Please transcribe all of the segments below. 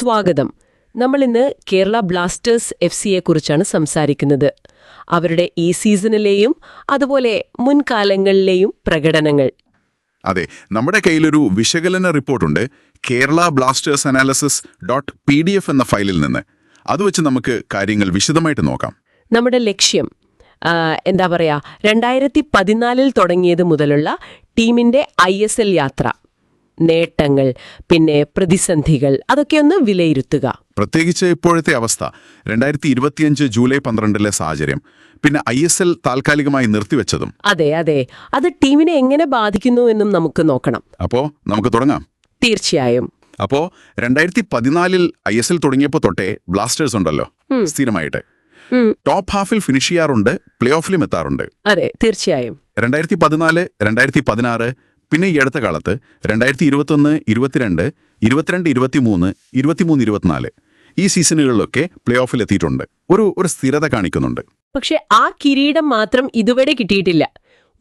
സ്വാഗതം. നമ്മൾ ഇന്ന് കേരള ബ്ലാസ്റ്റേഴ്സ് എഫ് സിയെ കുറിച്ചാണ് സംസാരിക്കുന്നത്. അവരുടെ ഈ സീസണിലെയും അതുപോലെ മുൻകാലങ്ങളിലെയും പ്രകടനങ്ങൾ. അതെ നമ്മുടെ കയ്യിലൊരു വിശകലന റിപ്പോർട്ടുണ്ട്. Kerala Blasters analysis dot P D F എന്ന ഫയലിൽ നിന്ന്. അത് വെച്ച് നമുക്ക് കാര്യങ്ങൾ വിശദമായിട്ട് നോക്കാം. നമ്മുടെ ലക്ഷ്യം എന്താ പറയുക രണ്ടായിരത്തി പതിനാലിൽ തുടങ്ങിയത് മുതലുള്ള ടീമിന്റെ ഐ എസ് എൽ യാത്ര. നേട്ടങ്ങൾ പിന്നെ പ്രതിസന്ധികൾ അതൊക്കെ ഒന്ന് വിലയിരുത്തുക. പ്രത്യേകിച്ച് ഇപ്പോഴത്തെ അവസ്ഥ രണ്ടായിരത്തി ഇരുപത്തിയഞ്ച് ജൂലൈ പന്ത്രണ്ടിലെ സാഹചര്യം പിന്നെ ഐ എസ് എൽ താൽക്കാലികമായി നിർത്തിവെച്ചതും. അതെ അതെ. അത് ടീമിനെ എങ്ങനെ ബാധിക്കുന്നു എന്നും നമുക്ക് നോക്കണം. അപ്പോ നമുക്ക് തുടങ്ങാം. തീർച്ചയായും. അപ്പോ രണ്ടായിരത്തി പതിനാലിൽ ഐ എസ് എൽ തുടങ്ങിയപ്പോൾ തൊട്ടേ ബ്ലാസ്റ്റേഴ്സ് ഉണ്ടല്ലോ സ്ഥിരമായിട്ട്. ടോപ്പ് ഹാഫിൽ ഫിനിഷ് ചെയ്യാറുണ്ട് പ്ലേ ഓഫിലും എത്താറുണ്ട്. അതെ തീർച്ചയായും. രണ്ടായിരത്തി പതിനാല് രണ്ടായിരത്തി പതിനാറ് പിന്നെ ഈ അടുത്ത കാലത്ത് രണ്ടായിരത്തി ഇരുപത്തൊന്ന് ഇരുപത്തിരണ്ട് ഇരുപത്തിരണ്ട് ഇരുപത്തിമൂന്ന് ഇരുപത്തിമൂന്ന് ഇരുപത്തിനാല് ഈ സീസണുകളിലൊക്കെ പ്ലേ ഓഫിൽ എത്തിയിട്ടുണ്ട്. ഒരു ഒരു സ്ഥിരത കാണിക്കുന്നുണ്ട്. പക്ഷെ ആ കിരീടം മാത്രം ഇതുവരെ കിട്ടിയിട്ടില്ല.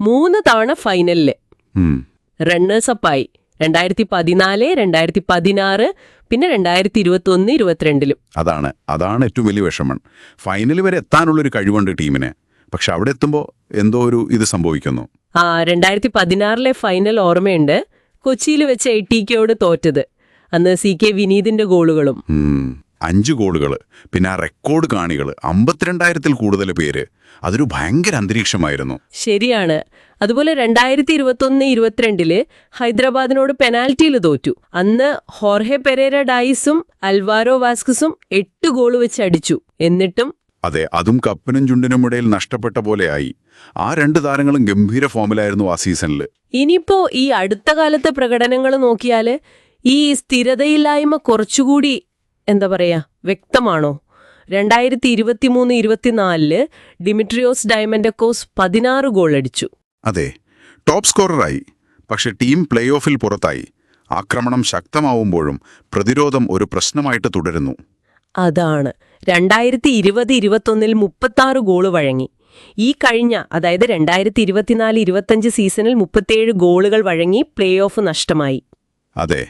മൂന്ന് തവണ ഫൈനലിൽ. റണ്ണേഴ്സപ്പായി. റണ്ണേഴ്സ് അപ്പായി രണ്ടായിരത്തി പതിനാല് രണ്ടായിരത്തി പതിനാറ് പിന്നെ രണ്ടായിരത്തി ഇരുപത്തി ഒന്ന് ഇരുപത്തിരണ്ടിലും. അതാണ് അതാണ് ഏറ്റവും വലിയ വിഷമം. ഫൈനൽ വരെ എത്താനുള്ളൊരു കഴിവുണ്ട് ടീമിന്. പക്ഷെ അവിടെ എത്തുമ്പോൾ എന്തോ ഒരു ഇത് സംഭവിക്കുന്നു. ആ രണ്ടായിരത്തി പതിനാറിലെ ഫൈനൽ ഓർമ്മയുണ്ട്. കൊച്ചിയിൽ വെച്ച് ടി കെയോട് തോറ്റത്. അന്ന് സി കെ വിനീതിന്റെ ഗോളുകളും. അഞ്ച് ഗോളുകൾ പിന്നെ ആ റെക്കോർഡ് കാണികൾ അമ്പത്തിരണ്ടായിരത്തിൽ കൂടുതൽ പേര്. അതൊരു ഭയങ്കര അന്തരീക്ഷമായിരുന്നു. ശരിയാണ്. അതുപോലെ രണ്ടായിരത്തി ഇരുപത്തൊന്ന് ഇരുപത്തിരണ്ടിൽ ഹൈദരാബാദിനോട് പെനാൽറ്റിയിൽ തോറ്റു. അന്ന് ഹോർഹെ പെരേര ഡൈസും അൽവാരോ വാസ്കസും എട്ട് ഗോൾ വെച്ച് അടിച്ചു. എന്നിട്ടും അതെ അതും കപ്പനും ചുണ്ടിനും ഇടയിൽ നഷ്ടപ്പെട്ട പോലെയായി. ആ രണ്ട് താരങ്ങളും ഗംഭീര ഫോമിലായിരുന്നു ആ സീസണിൽ ഇനിയിപ്പോ ഈ അടുത്ത കാലത്തെ പ്രകടനങ്ങൾ നോക്കിയാൽ ഈ സ്ഥിരതയില്ലായ്മ കുറച്ചുകൂടി എന്താ പറയാ വ്യക്തമാണോ? രണ്ടായിരത്തി ഇരുപത്തിമൂന്ന് ഇരുപത്തിനാലിൽ ഡിമിട്രിയോസ് ഡയമൻഡക്കോസ് പതിനാറ് ഗോൾ അടിച്ചു അതെ ടോപ്പ് സ്കോററായി. പക്ഷെ ടീം പ്ലേ ഓഫിൽ പുറത്തായി. ആക്രമണം ശക്തമാവുമ്പോഴും പ്രതിരോധം ഒരു പ്രശ്നമായിട്ട് തുടരുന്നു. അതാണ്. രണ്ടായിരത്തി ഇരുപത് ഇരുപത്തൊന്നിൽ മുപ്പത്താറ് ഗോൾ വഴങ്ങി. ഈ കഴിഞ്ഞ അതായത് രണ്ടായിരത്തി ഇരുപത്തിനാല് ഇരുപത്തഞ്ച് സീസണിൽ മുപ്പത്തേഴ് ഗോളുകൾ വഴങ്ങി പ്ലേ ഓഫ് നഷ്ടമായി. അതെ.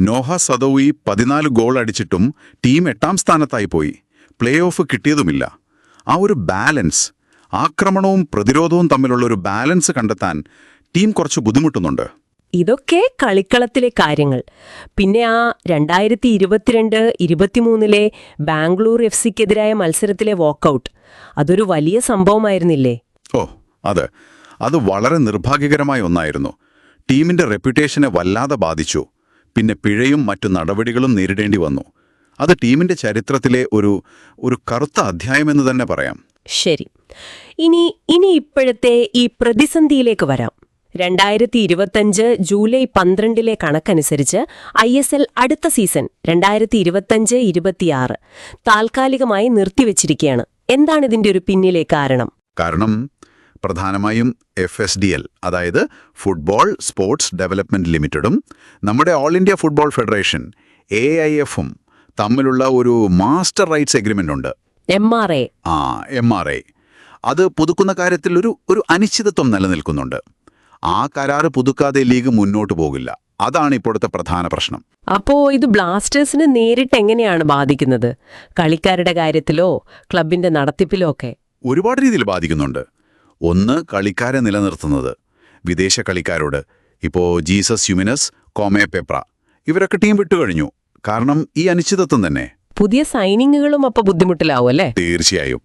നോഹ സദോയി പതിനാല് ഗോൾ അടിച്ചിട്ടും ടീം എട്ടാം സ്ഥാനത്തായി പോയി. പ്ലേ ഓഫ് കിട്ടിയതുമില്ല. ആ ഒരു ബാലൻസ് ആക്രമണവും പ്രതിരോധവും തമ്മിലുള്ള ഒരു ബാലൻസ് കണ്ടെത്താൻ ടീം കുറച്ച് ബുദ്ധിമുട്ടുന്നുണ്ട്. ഇതൊക്കെ കളിക്കളത്തിലെ കാര്യങ്ങൾ. പിന്നെ ആ രണ്ടായിരത്തി ഇരുപത്തിരണ്ട് ഇരുപത്തിമൂന്നിലെ ബാംഗ്ലൂർ എഫ് സിക്കെതിരായ മത്സരത്തിലെ വാക്കൌട്ട് അതൊരു വലിയ സംഭവമായിരുന്നില്ലേ? ഓ അതെ. അത് വളരെ നിർഭാഗ്യകരമായ ഒന്നായിരുന്നു. ടീമിന്റെ റെപ്യൂട്ടേഷനെ വല്ലാതെ ബാധിച്ചു. പിന്നെ പിഴയും മറ്റു നടപടികളും നേരിടേണ്ടി വന്നു. അത് ടീമിന്റെ ചരിത്രത്തിലെ ഒരു ഒരു കറുത്ത അധ്യായമെന്ന് തന്നെ പറയാം. ശരി. ഇനി ഇനി ഇപ്പോഴത്തെ ഈ പ്രതിസന്ധിയിലേക്ക് വരാം. രണ്ടായിരത്തി ഇരുപത്തഞ്ച് ജൂലൈ പന്ത്രണ്ടിലെ കണക്കനുസരിച്ച് ഐ എസ് എൽ അടുത്ത സീസൺ രണ്ടായിരത്തി ഇരുപത്തഞ്ച് ഇരുപത്തിയാറ് താൽക്കാലികമായി നിർത്തിവച്ചിരിക്കുകയാണ്. എന്താണ് ഇതിന്റെ ഒരു പിന്നിലെ കാരണം? കാരണം പ്രധാനമായും എഫ് എസ് ഡി എൽ അതായത് ഫുട്ബോൾ സ്പോർട്സ് ഡെവലപ്മെന്റ് ലിമിറ്റഡും നമ്മുടെ all India football federation A I എഫും തമ്മിലുള്ള ഒരു മാസ്റ്റർ റൈറ്റ്സ് എഗ്രിമെന്റ് ഉണ്ട് എം ആർ എ. ആ എം ആർ എ. അത് പുതുക്കുന്ന കാര്യത്തിൽ ഒരു ഒരു അനിശ്ചിതത്വം നിലനിൽക്കുന്നുണ്ട്. ആ കരാറ് പുതുക്കാതെ ലീഗ് മുന്നോട്ട് പോകില്ല. അതാണ് ഇപ്പോഴത്തെ പ്രധാന പ്രശ്നം. അപ്പോ ഇത് ബ്ലാസ്റ്റേഴ്സിന് നേരിട്ട് എങ്ങനെയാണ് ബാധിക്കുന്നത്? കളിക്കാരുടെ കാര്യത്തിലോ ക്ലബിന്റെ നടത്തിപ്പിലോ ഒക്കെ? ഒരുപാട് രീതിയിൽ ബാധിക്കുന്നുണ്ട്. ഒന്ന് കളിക്കാരെ നിലനിർത്തുന്നത്. വിദേശ കളിക്കാരോട് ഇപ്പോൾ ജീസസ് യുമിനസ് കോമേ പെപ്ര ഇവരൊക്കെ ടീം വിട്ടുകഴിഞ്ഞു കാരണം ഈ അനിശ്ചിതത്വം തന്നെ. പുതിയ സൈനിങ്ങുകളും അപ്പൊ ബുദ്ധിമുട്ടിലാവും അല്ലേ? തീർച്ചയായും.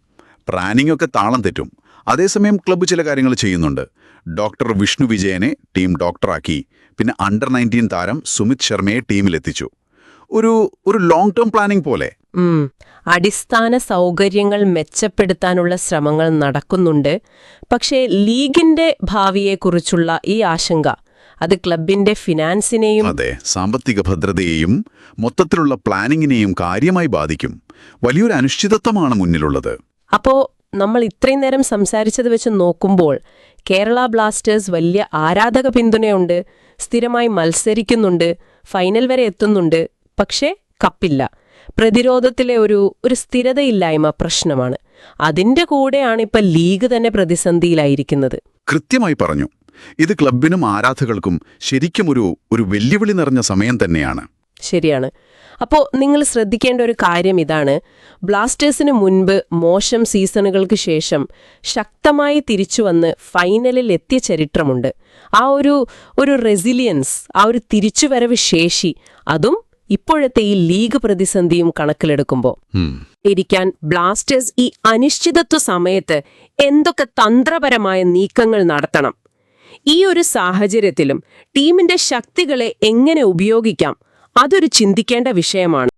പ്ലാനിംഗ് ഒക്കെ താളം തെറ്റും. അതേസമയം ക്ലബ്ബ് ചില കാര്യങ്ങൾ ചെയ്യുന്നുണ്ട്. ഡോക്ടർ വിഷ്ണു വിജയനെ ടീം ഡോക്ടറാക്കി. പിന്നെ അണ്ടർ നയന്റീൻ താരം സുമിത് ശർമ്മയെ ടീമിലെത്തിച്ചു. ഒരു ഒരു ലോങ് ടേം പ്ലാനിംഗ് പോലെ. അടിസ്ഥാന സൗകര്യങ്ങൾ മെച്ചപ്പെടുത്താനുള്ള ശ്രമങ്ങൾ നടക്കുന്നുണ്ട്. പക്ഷേ ലീഗിന്റെ ഭാവിയെക്കുറിച്ചുള്ള ഈ ആശങ്ക അത് ക്ലബിന്റെ ഫിനാൻസിനെയും അതെ സാമ്പത്തിക ഭദ്രതയെയും മൊത്തത്തിലുള്ള പ്ലാനിങ്ങിനെയും കാര്യമായി ബാധിക്കും. വലിയൊരു അനിശ്ചിതത്വമാണ് മുന്നിലുള്ളത്. അപ്പോ നമ്മൾ ഇത്രയും നേരം സംസാരിച്ചത് വെച്ച് നോക്കുമ്പോൾ കേരള ബ്ലാസ്റ്റേഴ്സ് വലിയ ആരാധക പിന്തുണയുണ്ട് സ്ഥിരമായി മത്സരിക്കുന്നുണ്ട് ഫൈനൽ വരെ എത്തുന്നുണ്ട് പക്ഷേ കപ്പില്ല. പ്രതിരോധത്തിലെ ഒരു ഒരു സ്ഥിരതയില്ലായ്മ പ്രശ്നമാണ്. അതിന്റെ കൂടെയാണ് ഇപ്പൊ ലീഗ് തന്നെ പ്രതിസന്ധിയിലായിരിക്കുന്നത്. കൃത്യമായി പറഞ്ഞു. ഇത് ക്ലബിനും ആരാധകർക്കും ശരിക്കും ഒരു ഒരു വെല്ലുവിളി നിറഞ്ഞ സമയം തന്നെയാണ്. ശരിയാണ്. അപ്പോൾ നിങ്ങൾ ശ്രദ്ധിക്കേണ്ട ഒരു കാര്യം ഇതാണ്. ബ്ലാസ്റ്റേഴ്സിന് മുൻപ് മോശം സീസണുകൾക്ക് ശേഷം ശക്തമായി തിരിച്ചു വന്ന് ഫൈനലിൽ എത്തിയ ചരിത്രമുണ്ട്. ആ ഒരു ഒരു റെസിലിയൻസ് ആ ഒരു തിരിച്ചുവരവ് ശേഷി അതും ഇപ്പോഴത്തെ ഈ ലീഗ് പ്രതിസന്ധിയും കണക്കിലെടുക്കുമ്പോൾ ഇരിക്കാൻ ബ്ലാസ്റ്റേഴ്സ് ഈ അനിശ്ചിതത്വ സമയത്ത് എന്തൊക്കെ തന്ത്രപരമായ നീക്കങ്ങൾ നടത്തണം? ഈ ഒരു സാഹചര്യത്തിലും ടീമിന്റെ ശക്തികളെ എങ്ങനെ ഉപയോഗിക്കാം? അതൊരു ചിന്തിക്കേണ്ട വിഷയമാണ്.